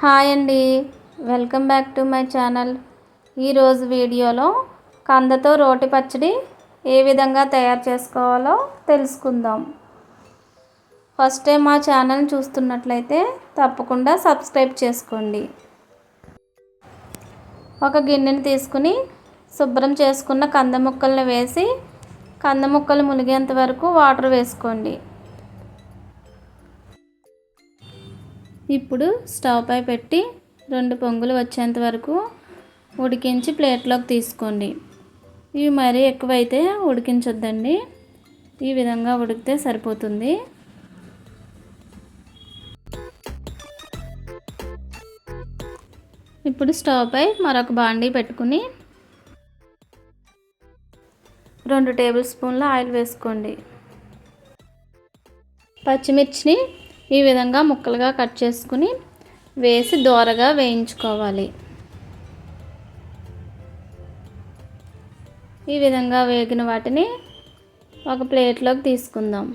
Hi అండి. Welcome back to my channel. ఈరోజు వీడియోలో కందతో రోటి పచ్చడి ఏ విధంగా తయారు చేసుకోవాలో తెలుసుకుందాం. ఫస్ట్ టైం మా ఛానల్ చూస్తున్నట్లయితే తప్పకుండా సబ్స్క్రైబ్ చేసుకోండి. ఒక గిన్నెని తీసుకుని శుభ్రం చేసుకున్న కంద ముక్కలను వేసి కంద ముక్కలు మునిగేంత వరకు వాటర్ వేసుకోండి. ఇప్పుడు స్టవ్ పై పెట్టి రెండు పొంగులు వచ్చేంత వరకు ఉడికించి ప్లేట్లోకి తీసుకోండి. ఇవి మరీ ఎక్కువైతే ఉడికించొద్దండి. ఈ విధంగా ఉడికితే సరిపోతుంది. ఇప్పుడు స్టవ్ పై మరొక బాండీ పెట్టుకుని రెండు టేబుల్ స్పూన్ల ఆయిల్ వేసుకోండి. పచ్చిమిర్చిని ఈ విధంగా ముక్కలుగా కట్ చేసుకుని వేసి దోరగా వేయించుకోవాలి. ఈ విధంగా వేగిన వాటిని ఒక ప్లేట్లోకి తీసుకుందాం.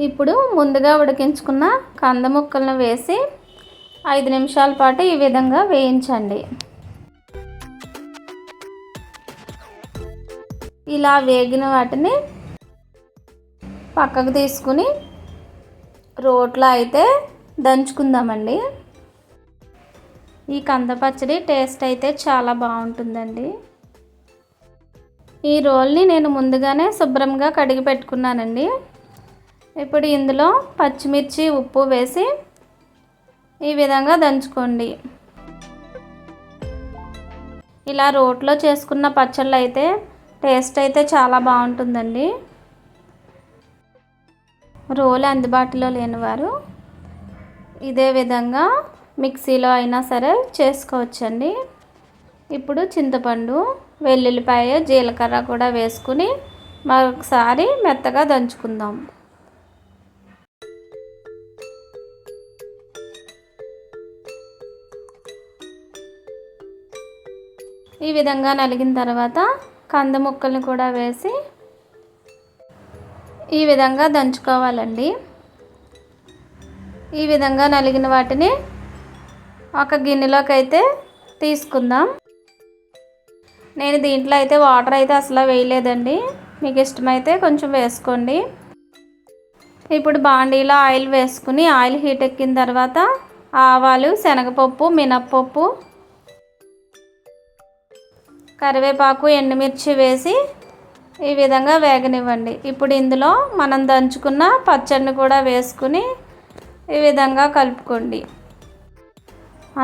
ఇప్పుడు ముందుగా ఉడికించుకున్న కంద ముక్కలను వేసి ఐదు నిమిషాల పాటు ఈ విధంగా వేయించండి. ఇలా వేగిన వాటిని పక్కకు తీసుకుని రోట్లో అయితే దంచుకుందామండి. ఈ కంద పచ్చడి టేస్ట్ అయితే చాలా బాగుంటుందండి. ఈ రోల్ని నేను ముందుగానే శుభ్రంగా కడిగి పెట్టుకున్నానండి. ఇప్పుడు ఇందులో పచ్చిమిర్చి ఉప్పు వేసి ఈ విధంగా దంచుకోండి. ఇలా రోట్లో చేసుకున్న పచ్చళ్ళు అయితే టేస్ట్ అయితే చాలా బాగుంటుందండి. రోలు అందుబాటులో లేనివారు ఇదే విధంగా మిక్సీలో అయినా సరే చేసుకోవచ్చండి. ఇప్పుడు చింతపండు వెల్లుల్లిపాయ జీలకర్ర కూడా వేసుకుని మరొకసారి మెత్తగా దంచుకుందాం. ఈ విధంగా నలిగిన తర్వాత కంద ముక్కల్ని కూడా వేసి ఈ విధంగా దంచుకోవాలండి. ఈ విధంగా నలిగిన వాటిని ఒక గిన్నెలోకి అయితే తీసుకుందాం. నేను దీంట్లో అయితే వాటర్ అయితే అసలు వేయలేదండి. మీకు ఇష్టమైతే కొంచెం వేసుకోండి. ఇప్పుడు బాండీలో ఆయిల్ వేసుకుని ఆయిల్ హీట్ ఎక్కిన తర్వాత ఆవాలు శనగపప్పు మినప్పప్పు కరివేపాకు ఎండుమిర్చి వేసి ఈ విధంగా వేగనివ్వండి. ఇప్పుడు ఇందులో మనం దంచుకున్న పచ్చడిని కూడా వేసుకుని ఈ విధంగా కలుపుకోండి.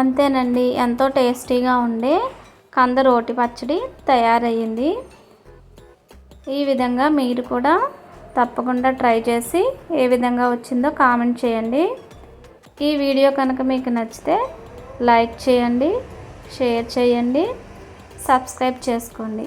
అంతేనండి ఎంతో టేస్టీగా ఉండే కంద రోటి పచ్చడి తయారయ్యింది. ఈ విధంగా మీరు కూడా తప్పకుండా ట్రై చేసి ఏ విధంగా వచ్చిందో కామెంట్ చేయండి. ఈ వీడియో కనుక మీకు నచ్చితే లైక్ చేయండి షేర్ చేయండి సబ్స్క్రైబ్ చేసుకోండి.